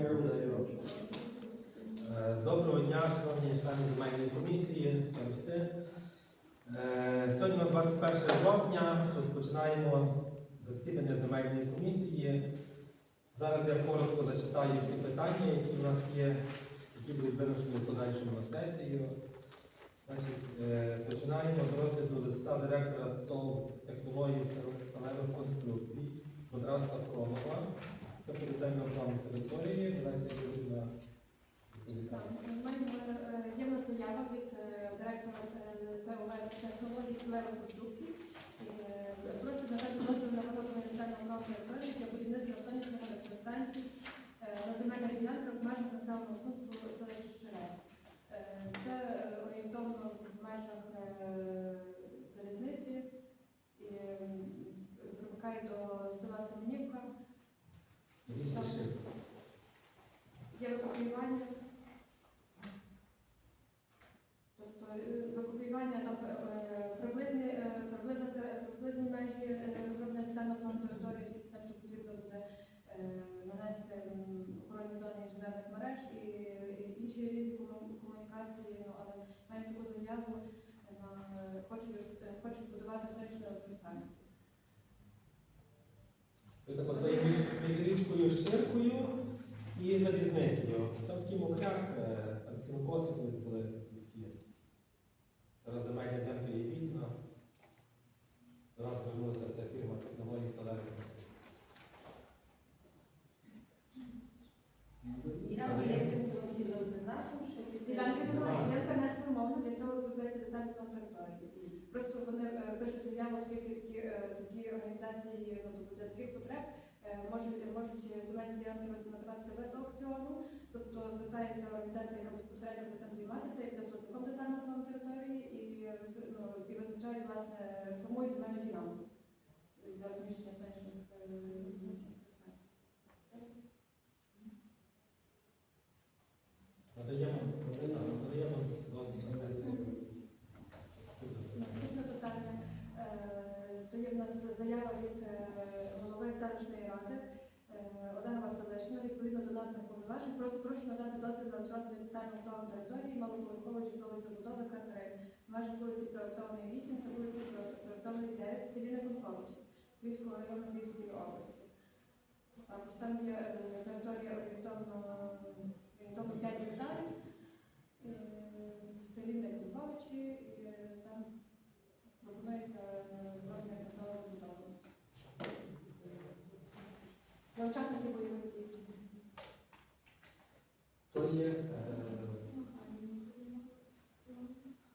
Е, Доброго дня, шановні члени земельної комісії, старости. Е, Сьогодні 21 жовтня розпочинаємо засідання земельної комісії. Зараз я коротко зачитаю всі питання, які в нас є, які будуть винесені в подальшому на сесію. Значить, е, починаємо з розгляду листа директора ТОВ технології сталевих конструкцій Дмитра Сафронова. Це плану території, відповідає. Ми, е, Є в нас заява від е, директора ТОВ технологій сталевих конструкцій. Е, Просить надати дозвіл на виготовлення детального плану території для будівництва сонячних електростанцій е, на земельних ділянках в межах населеного пункту селища Щирець. Е, Це е, орієнтовно в межах е, залізниці, е, примикає до села Семенівка. Є викопіювання. Тобто е, викопіювання там е, приблизні, е, приблизно, приблизні межі е, розроблення детального плану території, скільки там що потрібно буде е, нанести м, охоронні зони інженерних мереж і, і інші різні кому- комунікації, ну, але маємо таку заяву, на, е, хочуть, роз- е, хочуть будувати сонячну електростанцію. Це так от є між, між річкою Щиркою і залізницею. Там такий мокряк, е, там сінокоси колись були міські. Зараз земельна ділянка є вільна. Зараз звернулася ця фірма технології сталевих конструкцій. Ділянка є конструкційно призначена, що Ділянки немає, ділянка не сформована, для цього розробляється детальний план території. Просто вони е, пишуть заяву, оскільки такі, е, організації ну, тобто для таких потреб е, можуть, можуть земельні ділянки надаватися без аукціону, тобто звертається організація, яка безпосередньо буде там займатися, і платником детального території, і, ну, і визначають, власне, формують земельну ділянку для розміщення сонячних е, електростанцій. Надаємо, надаємо дозвіл на сесію. Наступне питання. Е, То є в нас заява від е, голови селищної ради е, Олега Василишина. Відповідно до наданих повноважень, про- прошу надати дозвіл детального плану території малоповерхової житлової забудови К3 в вулиці Проектованої 8 та вулиці Проектованої 9 в селі Неконковичі Львівського району Львівської області. Там є е, територія орієнтовно 5 гектарів е, в селі Неконковичі. і, е, Там пропонується зроблення контролю забудови. Для учасників бойових дій. То є е,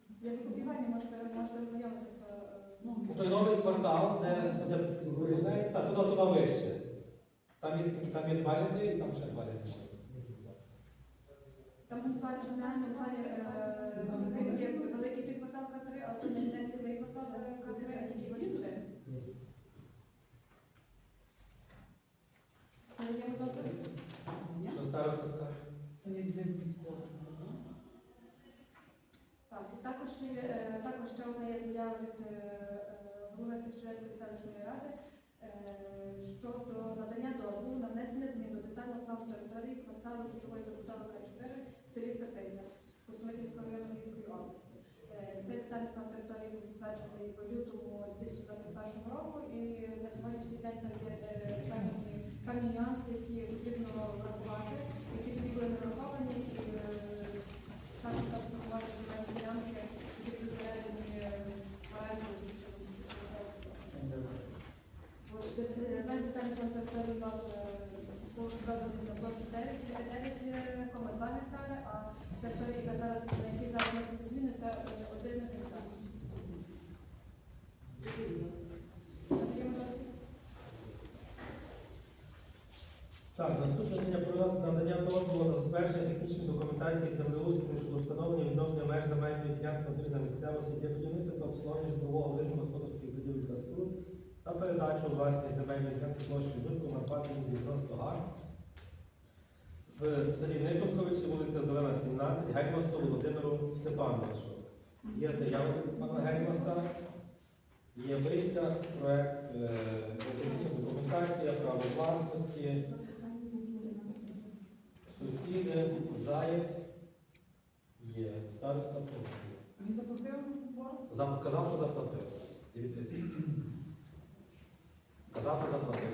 Для викупівання можете можете ознайомитися. хто, е, Ну, той новий квартал, де буде виявляється, так, туди, туди вище. Там є, там є два ряди і там ще два ряди. Там в плані загальному плані е, є великий підквартал К3, але то не не цілий квартал е, К3, а тільки його частини. Надаємо дозвіл? Що староста скаже? Так, і також ще є, е, також ще одна є заява від е, е, голови Кищерецької селищної ради е, щодо надання дозволу на внесення змін до детального плану території кварталу житлової забудови К4 в селі Статиця Костомитівського району Львівської області. Е, Цей детальний план території був затверджений в лютому 2021 року і на сьогоднішній день там є е, певні, певні нюанси, які потрібно врахувати, які тоді були не враховані. І, е, так, врахувати земельні ділянки, які оренду мав був зроблений на площу 9,2 гектари, а територія, яка зараз, на якій зараз зміни, це е, 1 гектар. Надаємо дозвіл? Так, наступне питання про надання дозволу на затвердження технічної документації землеустрою щодо встановлення відновлення меж земельної ділянки на місцевості для будівництва та обслуговування житлового будинку господарських будівель та споруд та передачу власність земельної ділянки площею 0,2090 га в селі Николковичі, вулиця Зелена, 17, Гельмасу Володимиру Степановичу. Є заява пана Гельмаса, є витяг, проект, е, документація, право власності. Є Заєць, є староста проти. Він заплатив борг? Казав, що заплатив. Казав, що заплатив.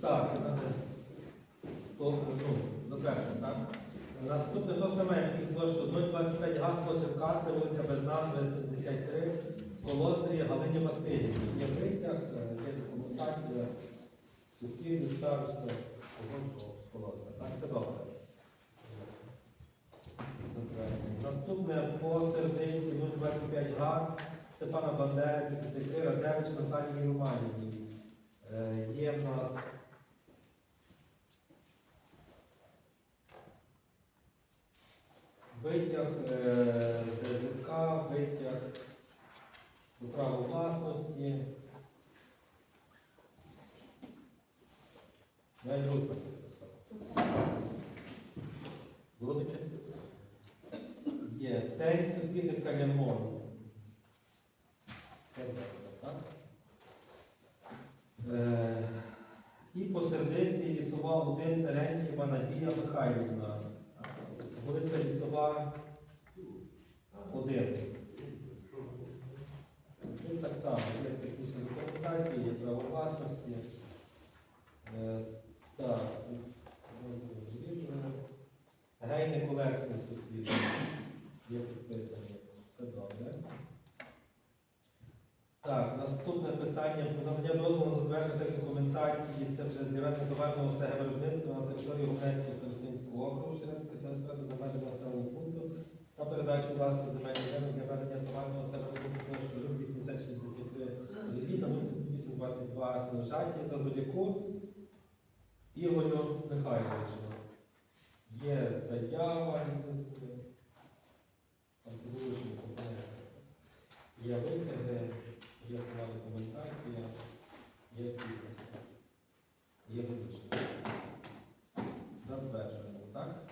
Так, то, ну, затвердити? Наступне то саме, тільки площу 025 гасло Черкаси, вулиця без назви 73, з Колоздрі Галині Васильівні. Є витяг, е, є документація, сусіди, староста, з Колоздрі. Так, це добре. Наступне по сердиці 025 га Степана Бандери, 53, Радевич Наталії Романівні. Е, Є в нас витяг е, ДЗК, витяг у право власності. Не розпад. Було таке? Є. Цей сусіди Калямон. Все так? Е, і по сердиці лісова один Терентьєва Надія Михайлівна. Вулиця Лісова 1. Тут так само, є технічні документації, є право власності. Е, так, тут колекції сусіди. Є підписані. Все добре. Так, наступне питання про надання дозволу затвердження документації. Це вже для товарного всього виробництва на території Гуманського старостинського округу Чернецької селищної ради за межами населеного пункту та передачу власних земельних земель для ведення товарного всього виробництва площею 8063 літа 0822 Сіножаті Ігорю Михайловичу. Є заява. Є витяги, є сама документація, є підписи, є вилучення. Затверджуємо, так?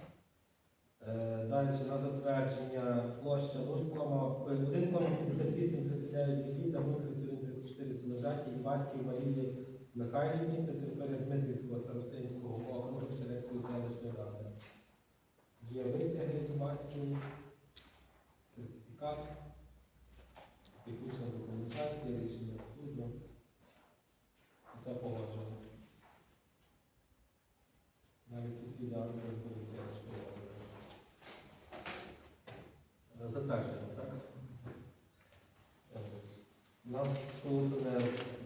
Е, Далі на затвердження площа 1,5839 літа, 03134 Сіножаті, Іваській Марії Михайлівні, це територія Дмитрівського старостинського округу Черецької селищної ради. Є витяги Іваській, сертифікат. Технічна документація, рішення суду. Це погоджено. Навіть сусіди розберуться, що затверджено, так? Е, Наступне 28.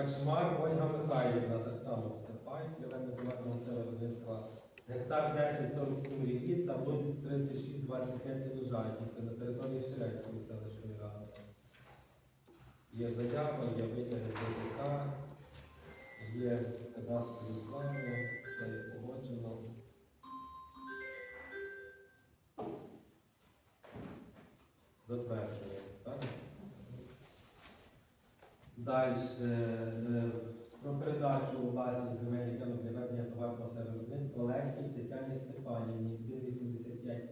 Качмар Ольга Михайлівна, так само це пай, для приватного виробництва. Гектар 1047 рівіт та 03625 сіножаті. Це на території Ширецької селищної ради. Є заява, є витяги з ДЗК, є кадастрові плани, все є погоджено. Затверджує, так? Далі. е, Про передачу у власність земельних ділянок для ведення товарного виробництва Леській Тетяні Степанівні 185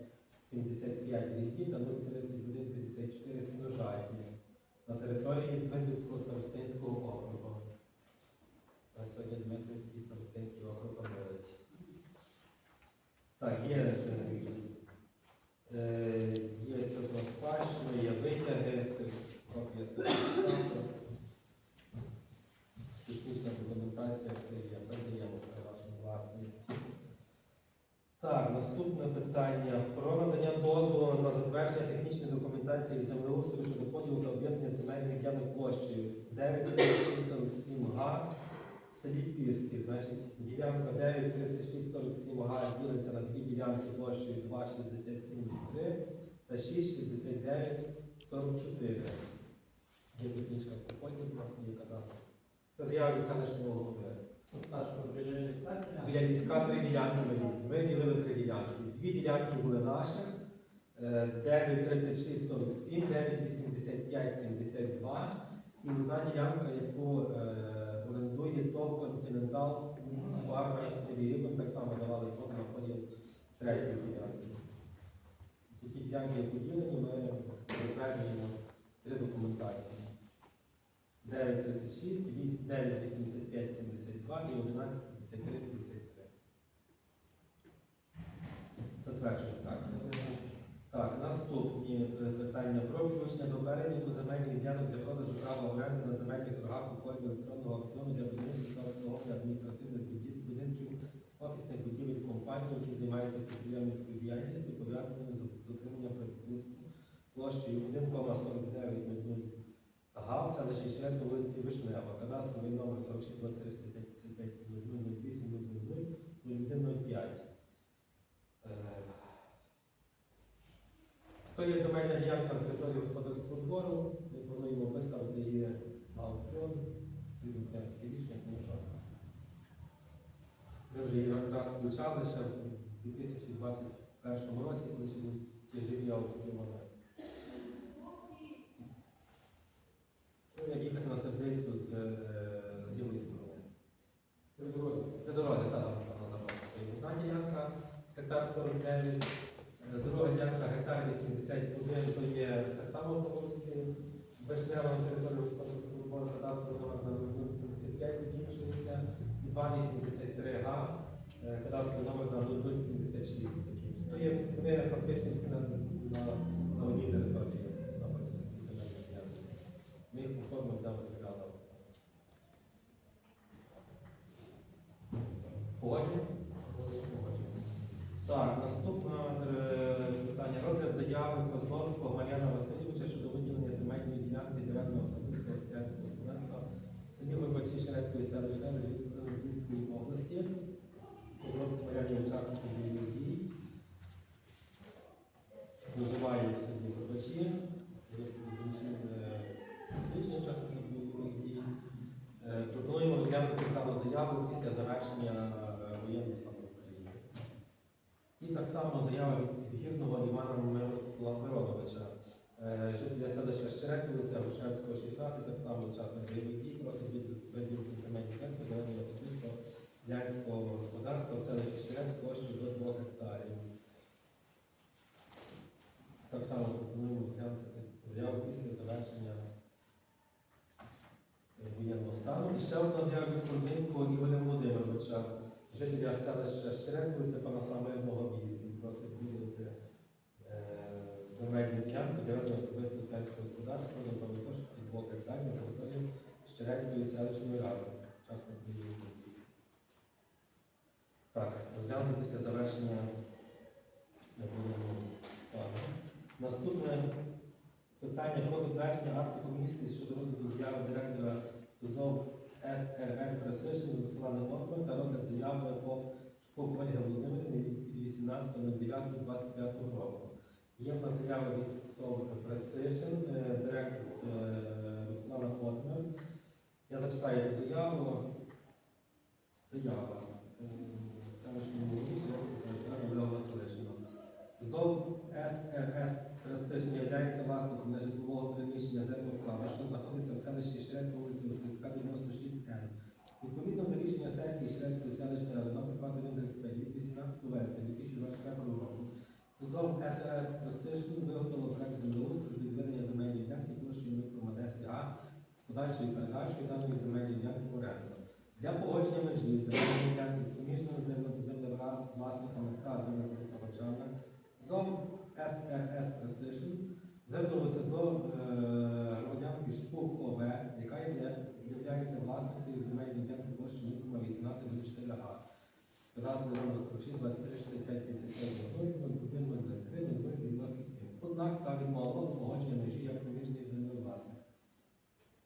75 ріки та 031 54 Сіножаті на території Дмитрівського старостинського округу. На сьогодні Дмитрівський старостинський округ обновить. Так, є е, е, є список спадщини, є витяги, це копія сертифікату. Технічна документація, все є, передаємо в приватну власність. Так, наступне питання про надання дозволу на затвердження технічної документації землеустрою щодо поділу та об'єднання земельних ділянок площею 93647 га в селі Піски. Значить, ділянка 93647 га ділиться на дві ділянки площею 267,3 та 66944. Є технічка по поділу, є кадастр. Це заява від селищного голови. Біля міська три ділянки ми ділили. Ми ділили три ділянки. Дві ділянки були наших. е, 93647, 98572 і одна ділянка, яку е, орендує ТОВ Континентал Фармерс Рівень, так само давали згоду на поділ третьої ділянки. Ті ділянки поділені, ми затверджуємо три документації. 936, 985, 72 і 11, 53, 53. Так? Так, наступні е, питання про включення до переліку земельних ділянок для продажу права оренди на земельних торгах у формі електронного аукціону для будівництва та обслуговування адміністративних будинків, офісних будівель компаній, які займаються підприємницькою діяльністю, пов'язаною з дотриманням прибутку площею 1,4900 га, селище Щерецька, вулиці Вишнева, кадастровий номер 46 23 55 008 0105. Е, То є земельна ділянка на території господарського двору. Ми плануємо виставити її на аукціон. Таке рішення, тому що ми вже її раз включали ще в 2021 році, коли ще були ті живі аукціони. Ну, як їхати на сердицю з, е, з лівої сторони. При дорозі. Так, на запасі. Одна ділянка, гектар 49, е, друга ділянка, гектар 81, то є так само по вулиці Вишнева на території господарського двору кадастровий номер на 075 закінчується, і 283 га, е, кадастровий номер на 076 закінчується. То є вони фактично всі на, на, на одній території знаходяться ці. Ми їх повторно будемо. Погодження? Погодження. Так, наступне е, питання. Розгляд заяви Козловського Мар'яна Васильовича щодо виділення земельної ділянки для особистого селянського господарства в селі Шерецької селищної Львівської області. Козловський Мар'ян є учасником бойових дій. Проживає в селі е, Освічені учасники бойових дій. Е, Пропонуємо розглянути дану заяву після завершення е, воєнного стану в Україні. І так само заява від гірного Івана Мирослава Мироновича, е, жителя селища Щерець, вулиця Грушевського, 16, так само учасник бойових дій, просить від виділити земельні ділянки для ведення особистого селянського господарства в селищі Щерець площею до 2 гектарів. Так само пропонуємо цю заяву після завершення е, воєнного стану. І ще одна заява від Скорбинського Ігоря Володимировича, жителя селища Щерець, вулиця Панаса Мирного 8, просить виділити е, земельну ділянку для особистого селянського господарства на також під 2 гектарів на території Щерецької селищної ради. Учасник бойових. Так, розглянути після завершення стану. Наступне питання про затвердження акту комісії щодо розгляду заяви директора ЗОВ СРР Precision Руслана Отман та розгляд заяви по Шкоп Ольги Володимирівни від 18.09.25 року. Є в нас заява від Precision, е, директор е, Руслана Отман. Я зачитаю цю заяву. Заява. Селищному Олега Василишина. ЗОВ СРС Престижні є власником нежитлового приміщення землього що знаходиться в селищі Шерецька вулиця Острицька, 96Н. Відповідно до рішення сесії Шерецької селищної ради номер 2135 від 18 вересня 2024 року, ЗОВ СРС Precision виготовило проект землеустрою для відведення земельної ділянки площею 0,10 га з подальшою передачею даної земельної ділянки в оренду. Для погодження межі земельної ділянки з суміжними земле- землевласниками та землекористувачами ЗОВ СРС Precision звернулося до е, громадянки Шпук ОВ, яка є власницею земельної ділянки площі 0,18 га. Кадастровий номер 46 23 65 55 01 03 97. Однак та відмова в погодження межі як суміжний землевласник.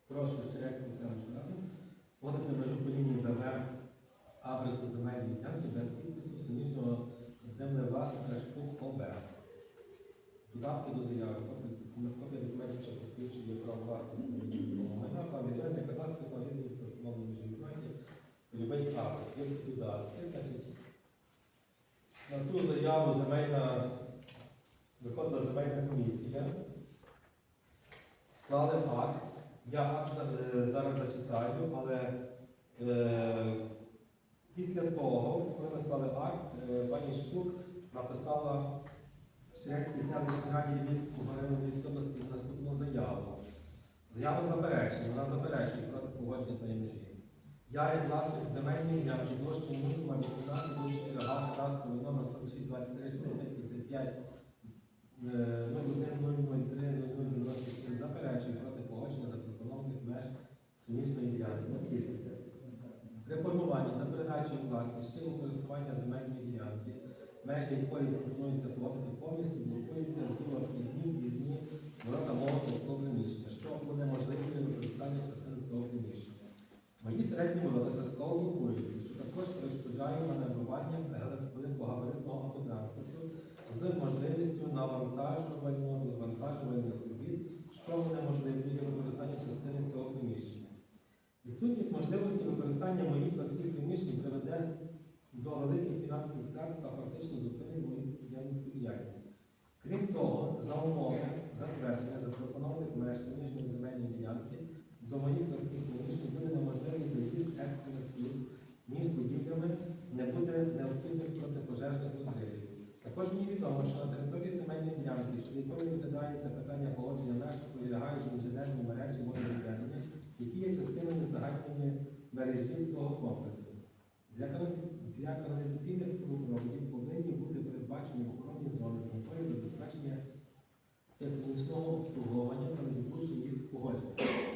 Прошу Щерецьку селищну раду вводити межу по лінії БВ адресу земельної ділянки без підпису суміжного землевласника Шпук ОБ. Додатки до заяви, копія- документів, що посвідчує право власності майна, та відведення кадастру та встановлені межі знаки, любий адрес. Є додатки. Значить, на ту заяву земельна, виходила земельна комісія, склали акт. Я акт зараз зачитаю, але е, після того, коли ми склали акт, е, пані Шпук написала в Чернецькій селищній раді Львівського району Львівської наступну заяву. Заява заперечення, вона заперечує проти погодження тої межі. Я як власник земельної ділянки площі Мушума 18 до 4 га кадастровий номер 46 23 65 55 0103 заперечує проти погодження запропонованих меж суміжної ділянки. Оскільки при формуванні та передачі власність чинного користування земельної ділянки, межі якої пропонується платити повністю, блокуються всі обхідні в'їзні ворота мого сільського приміщення, що унеможливлює використання частини цього приміщення. Мої середні ворота частково блокуються, що також перешкоджає маневрування великогабаритного автотранспорту з можливістю навантажувального розвантажувальних робіт, що унеможливлює використання частини цього приміщення. Відсутність можливості використання моїх складських приміщень приведе до великих фінансових втрат та фактично зупинить мою підприємницьку діяльність. Крім того, за умови затвердження запропонованих меж суміжної земельної ділянки до моїх складських приміщень буде служб між будівлями, не буде необхідних протипожежних розривів. Також мені відомо, що на території земельної ділянки, щодо якої розглядається питання погодження меж, прилягають інженерні мережі водовідведення, які є частинами загальної мережі цього комплексу. Для каналізаційних трубопроводів повинні бути передбачені охоронні зони з метою забезпечення технічного обслуговування та недопущення їх погодження.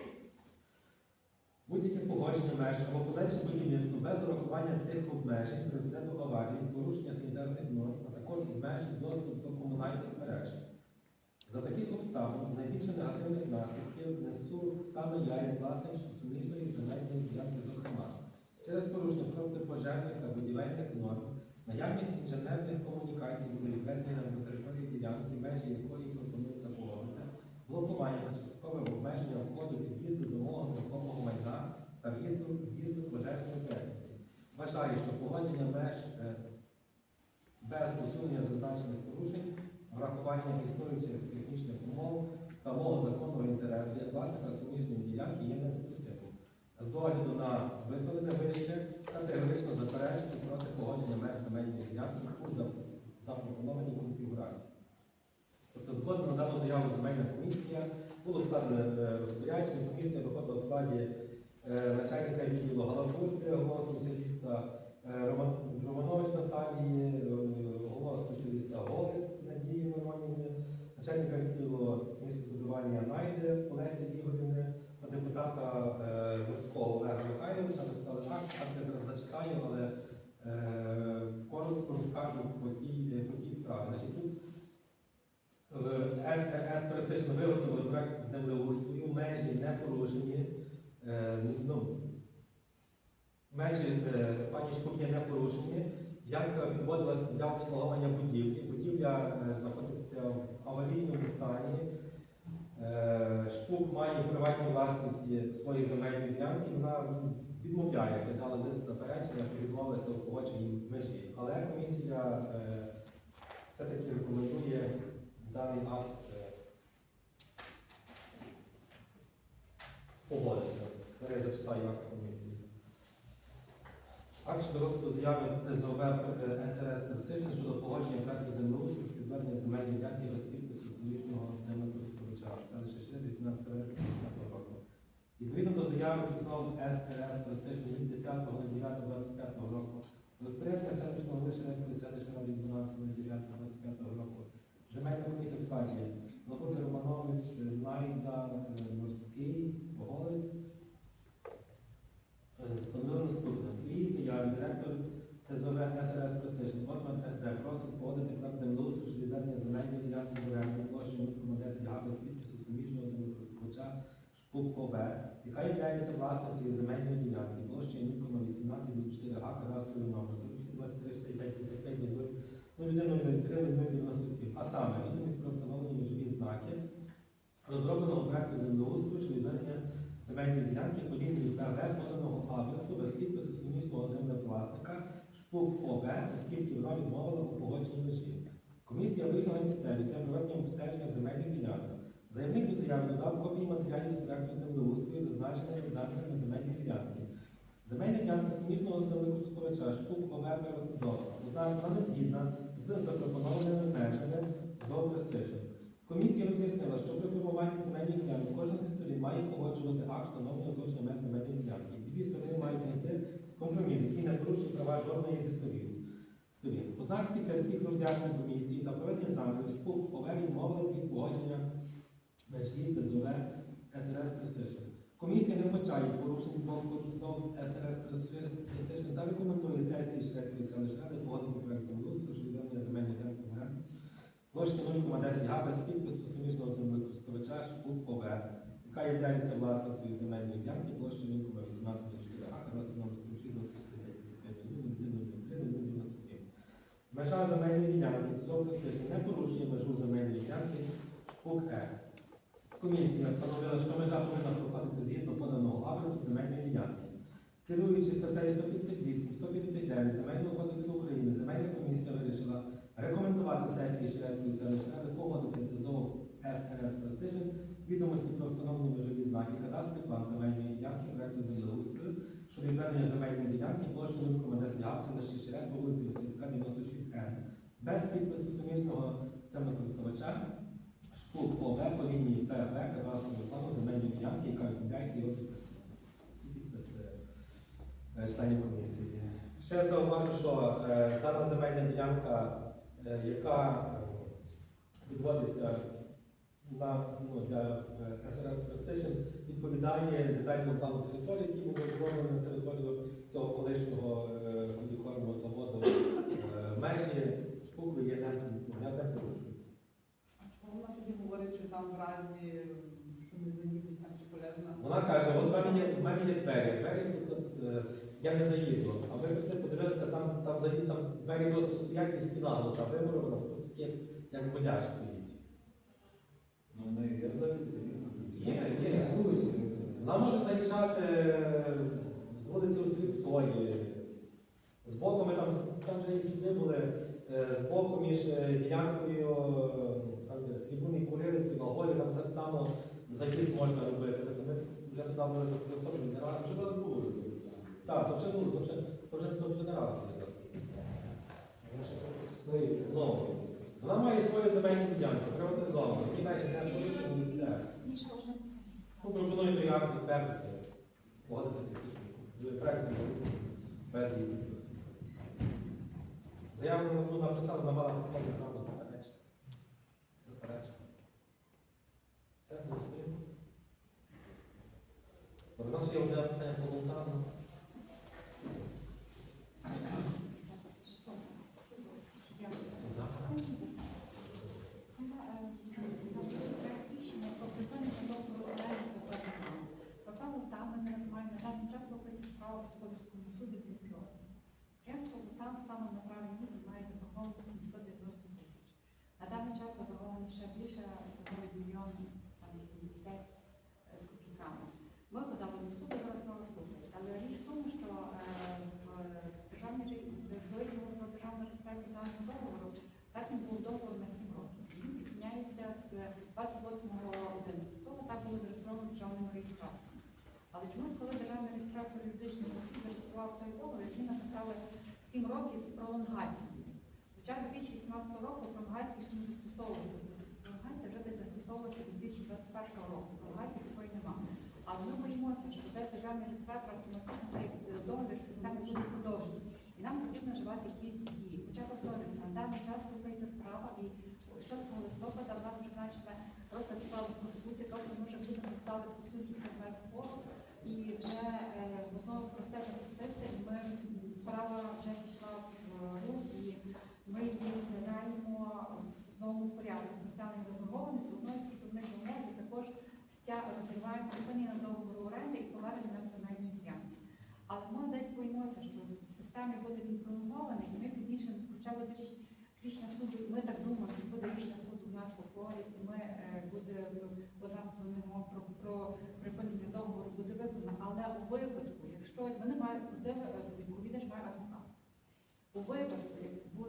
Будь-яке погодження меж або подальше будівництво без урахування цих обмежень до аварії, порушення санітарних норм, а також обмежить доступ до комунальних мереж. За таких обставин найбільше негативних наслідків несу саме я як власник суміжної земельної ділянки, зокрема, через порушення протипожежних та будівельних норм, наявність інженерних комунікацій буде відведення на території ділянки, межі якої пропонується погодити, блокування та часткове обмеження входу під'їзду до мого нерухомого майна та в'їзду пожежної техніки. Вважаю, що погодження меж е, без усунення зазначених порушень, врахування існуючих технічних умов та мого законного інтересу як власника суміжної ділянки є недопустимим. З огляду на викладене вище, категорично заперечую проти погодження меж земельної ділянки у запропонованій конфігурації. Тобто згодом на дану заяву земельна комісія було складено е, розпорядження. Комісія виходила в складі начальника відділу Галапурти, головного спеціаліста е, Романович Наталії, е, головного спеціаліста Голець Надії Миронівни, начальника відділу містобудування Найди Олесі Ігорівни та депутата е, Морського Олега Михайловича. Ми сказали, так, так я зараз зачитаю, але е, коротко розкажу по тій, по тій справі. Значить, тут е, СРС пересично виготовили проект землеустрою, межі не порушені. Е, ну, межі е, пані Шпук є не порушені. Як відводилась для обслуговування будівлі, будівля е, знаходиться в аварійному стані. Шпук має в приватній власності свої земельні ділянки, вона відмовляється, дала лист заперечення, що відмовилася у погодженні межі. Але комісія все-таки рекомендує даний акт е, погодити. Я зачитаю акт комісії. Акт щодо розгляду заяви ТЗОВ е, СРС Персишин щодо погодження проекту землеустрою відведення земельної ділянки без підпису суміжного землекористувача селище Ширин 18 вересня 2025 року. Відповідно до заяви ТЗОВ СРС Персишин від 10.09.25 року, розпорядження селищного Вишерецької селищної ради 12.09.25 року, земельна комісія в складі Лапути Романович, Найда, е, Морський, Встановили наступне. Своїй заяві директор ТЗОВ СРС Пресижний Отман РЗ. Просить погодити проект землеустрою щодо відведення земельної ділянки в площею 0,10 га без підпису суміжного землекористувача Шпук ОВ, яка є власницею земельної ділянки. Площею 0,18 га кадастровий номер. 46 23 65 55 0103 А саме відомість про встановлені межові знаки розробленого проекту землеустрою щодо відведення земельної ділянки по лінії ПВ поданого адресу без підпису сумісного землевласника ШПУК ОВ, оскільки вона відмовила у погодженні межі. Комісія вийшла на місцевість для проведення обстеження земельних ділянок. Заявник до заяви додав копії матеріалів з проекту землеустрою, зазначених знаками земельної ділянки. Земельна ділянка суміжного землекористувача ШПУК ОВ приватизована. Однак вона не згідна з запропонованими межами добре сижу. Комісія роз'яснила, що при формуванні земельних ділянок кожна зі сторін має погоджувати акт встановлення узгодження меж земельної ділянки. І дві сторони мають знайти компроміс, який не порушує права жодної зі сторін. сторін. Однак після всіх роз'яснень комісії та проведення замірів ПУП ОВЕ відмовились від погодження межі ДЗОВ СРС Precision. Комісія не вбачає порушень з боку СРС Precision та рекомендує сесії Шведської селищної ради погодити проект землеустрою щодо відведення земельної ділянки в оренду площі 0,10 га без підпису суміжного землекористувача ШПУП ОВ, яка є власницею земельної ділянки площі 0,1804 га, номер 46 Межа земельної ділянки цього не порушує межу земельної ділянки ШПУК Е. Комісія встановила, що межа повинна проходити згідно поданого адресу земельної ділянки. Керуючись статтею 158, 159 Земельного кодексу України, земельна комісія вирішила рекомендувати сесії Ширецької селищної погодити ТЗОВ СРС Precision відомості про встановлені межові знаки, кадастровий план земельної ділянки, проекту землеустрою щодо відведення земельної ділянки площею 0,10 га на 6 Ширец по вулиці Острівська, 96Н, без підпису суміжного землекористувача ШПУК ОВ по лінії ПВ кадастрового плану земельної ділянки, яка відмовляється його підпис. Членів комісії. Ще зауважу, що е, дана земельна ділянка, е, яка е, відводиться на, ну, для СРС Precision, відповідає детальному плану території, який був розроблений на територію цього колишнього е, водікормового заводу. Е, Межі шпуку є не, порушуються. А чому вона тоді говорить, що там в разі, що не заїдуть там чи полезна? Вона каже, от в мене є, двері, двері тут, я не заїду. А ми прийшли подивилися, там, там взагалі там двері просто стоять і стіна глуха вимурована, просто таке, як боляж стоїть. Ну, в неї є завіс, Є, є. Вона може заїжджати е, з вулиці Острівської. З боку ми там, там вже і суди були, е, з боку між е, ділянкою там, де хлібуни курилиці, вагони, там так само заїзд можна робити. Ми вже туди були не раз. Що вас було? Так, то вже було, то вже, то вже, то вже не раз буде якраз. Ну, вона має свою земельну ділянку, порушені. Ну, пропоную той акт затвердити, погодити технічну проект без її. Заяву ну, написали на мала проходить право заперечення. Заперечення. Все, голосуємо. У нас є одне питання по. Рішення про припинення договору оренди та заборону. Проте там ми зараз маємо на даний час рухається справа в господарському суді Київської області. Підприємство «Бутан» станом на травень місяць має заборгованість 790 тисяч. На даний час заборгованість ще більше становить мільйон там 80 е, з копійками. Ми подали до суду, зараз знову слухається. Але річ в тому, що е, в державній ре- в договорі про державну реєстрацію даного договору так він був договор на 7 років. Він припиняється з 28.11. Так було зареєстровано державним реєстратором. Але чомусь, коли державний реєстратор юридичних осіб зареєстрував той договір, він написали 7 років з пролонгацією. Хоча 2018 року пролонгації ще не застосовувалися. Пролонгація вже десь застосовувалася 2021 року. Пролонгації такої немає. Але ми боїмося, що десь державний реєстратор автоматично договір в системі буде продовжений. І нам потрібно вживати якісь дії. Хоча повторюся, на даний час рухається справа і 6 листопада в нас призначена розгляд справи по суті, тобто ми вже будемо ставити по суті предмет спору і вже е, воно просте і ми справа вже пішла в рух, і ми її розглядаємо в новому порядку. Просягнення заборгованості одної з підних вимог і також стя розриваємо припинення договору оренди і повернення нам земельної ділянки. Але ми десь боїмося, що в системі буде він пролонгований, і ми пізніше хоча ріш- рішення суду, ми так думаємо, що буде рішення суду в нашу користь, і ми е, буде одна Але у випадку, якщо вони мають з відповідач має адвокат. У випадку,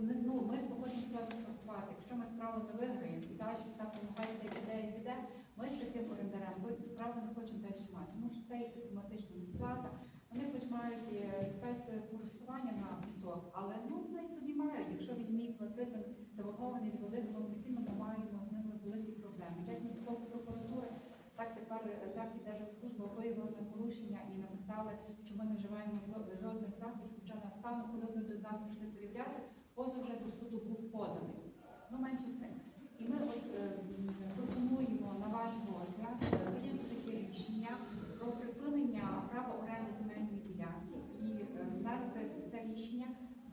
не- ну, ми хочемо себе застрахувати, якщо ми справу не виграємо і далі так намагається ідея піде, ми з таким орендарем справу не хочемо далі мати, тому що це є систематична несплата. Вони хоч мають е, спецкористування на пісок, але ну вони собі мають. Якщо він вміє платити заборгованість велику, ми постійно ми маємо з ними великі як військової прокуратури, так тепер захід Держслужби виявили на порушення і написали, що ми не вживаємо жодних заходів, хоча на стану, коли вони до нас прийшли перевіряти, позов вже до суду був поданий. Ну, менше з тим. І ми от, е, пропонуємо на ваш розгляд е, прийняти таке рішення про припинення права оренди земельної ділянки і е, внести це рішення,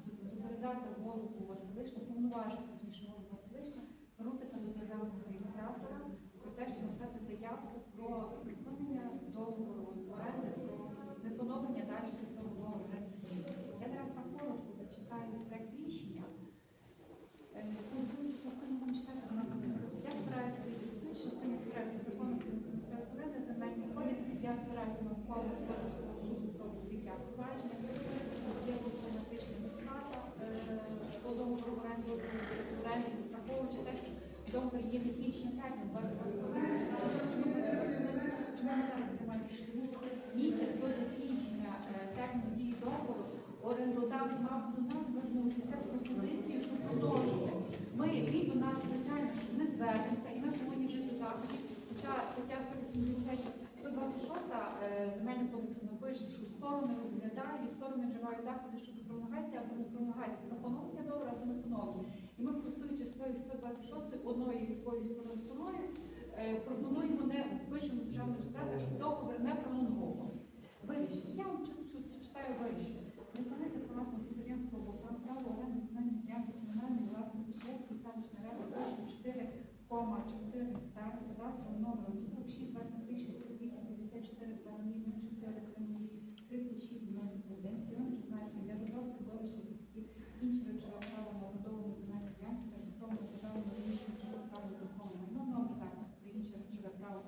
зобов'язати голову Василишна, повноважити точніше голову Василишна, звернутися до державного реєстратора про те, написати заявку про припинення договору оренди, про непоновлення далі цього договору оренди землі. Я зараз так коротко зачитаю проект рішення. Е, Конституційну частину вам читати вона буде. Я спираюся на конституційну частину, спираюся на закон про місцеве самоврядування, земельний кодекс, я спираюся на ухвалу господарського суду про відкриття провадження, що є систематична сплата е, по договору оренди, оренди, враховуючи те, що договір є закінчення термін 28 Чому ми це робимо? Чому ми зараз приймаємо рішення? Тому що місяць до закінчення е, терміну дії договору орендодавець мав до нас звернутися з пропозицією, щоб продовжити. Ми він до нас звичайно що не звернеться, і ми повинні вжити заходів. Хоча стаття 180, 126 е, земельного кодексу напише, що сторони розглядають сторони вживають заходи щодо пролонгації або не пролонгації, про поновлення або не поновлення. І ми, користуючись тою 126 одною якоюсь стороною, е, пропонуємо не пишемо державну реєстрацію, щоб договір не пролонговував. Вирішення. Я вам чуть-чуть читаю вирішення. Виконати приватне підприємство або план право оренди земельної ділянки комунальної власності Шведської селищної ради площею 4,4 гектар з кадастровим номером 46 23 68 54 плані 04 криміналі 36 01 сьогодні призначення для розробки довища лісків інші речове право на обудовану земельну ділянку та розпроводу державного рівня речове право духовного майно номер захисту про інше речове право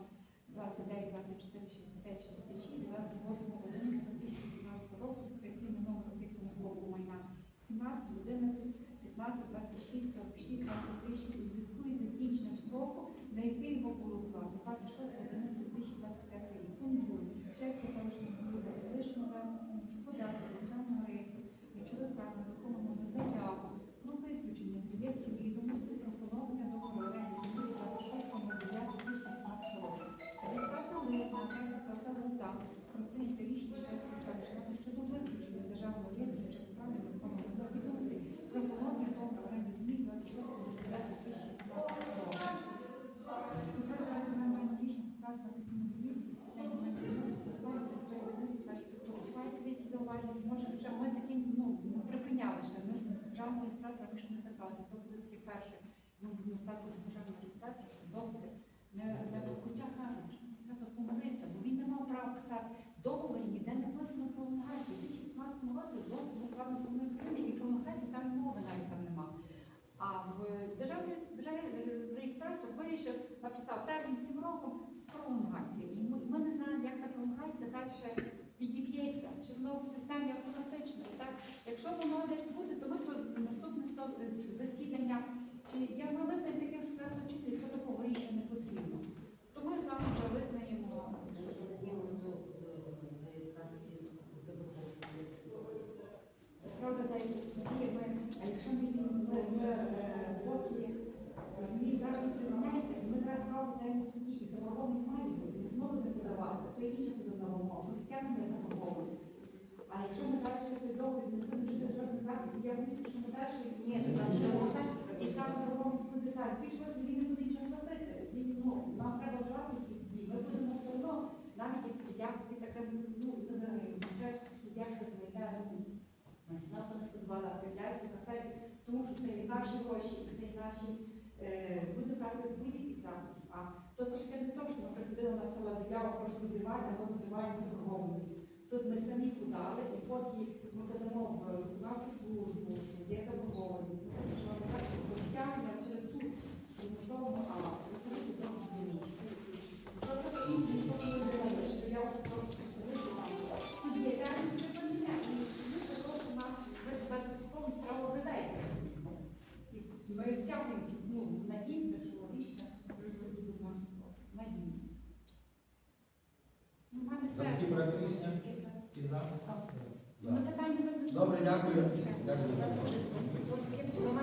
29 24 60 66 28 11 2018 року реєстраційний номер опікного блоку майна 17 11 15 26 46 23 6 закінченням строку, на який його було укладено 26 11 2025 рік. Пункт 2. Шефська селищна голови Василишного подати податку державного реєстру речових прав на виконаному заяву про виключення з реєстру не, хоча кажуть, що помилився, бо він не мав права писати договори, ніде не написано про пролонгацію. У 2016 році був укладений з України, і пролонгації там і мови навіть там нема. А в державний державний реєстратор вирішив, написав термін 7 років з пролонгацією. І ми, не знаємо, як та пролонгація далі відіб'ється, чи воно в системі автоматично. Так, якщо воно десь буде, то ми наступне засідання, чи я визнаємо таке, що треба вчити, якщо такого рішення не потрібно. Вами вже визнаємо, справа дається в суді, ми, а якщо ми е, розуміємо, зараз і ми зараз право даємо в суді, і заборгованість має бути, ми знову не подавати, то є інша позовна умова, ми стягнемо заборгованість. А якщо ми далі ще той договір не будемо жити жодних заходів, я боюся, що ми далі ні, і та заборгованість буде та. Збільшуватися, він не буде нічого платити. Він, ну, нам треба вживати якісь дії. Ми будемо все одно, навіть як я тобі таке буде, ну, не вважаю, що я щось знайде, ну, ми сюди не подавали апеляцію, касацію, тому що це і наші гроші, і це наші е, буде брати будь-яких заходів. А то трошки не то, що людина написала заяву, прошу розірвати, а ми розриваємо заборгованістю. Тут ми самі подали, і поки ми подамо в виконавчу службу, що є заборгованість, що так через суд примусового зміни. Тобто інше, що ми робимо, За такі проект рішення? Всі за? Ну, Добре, дякую. Дякую.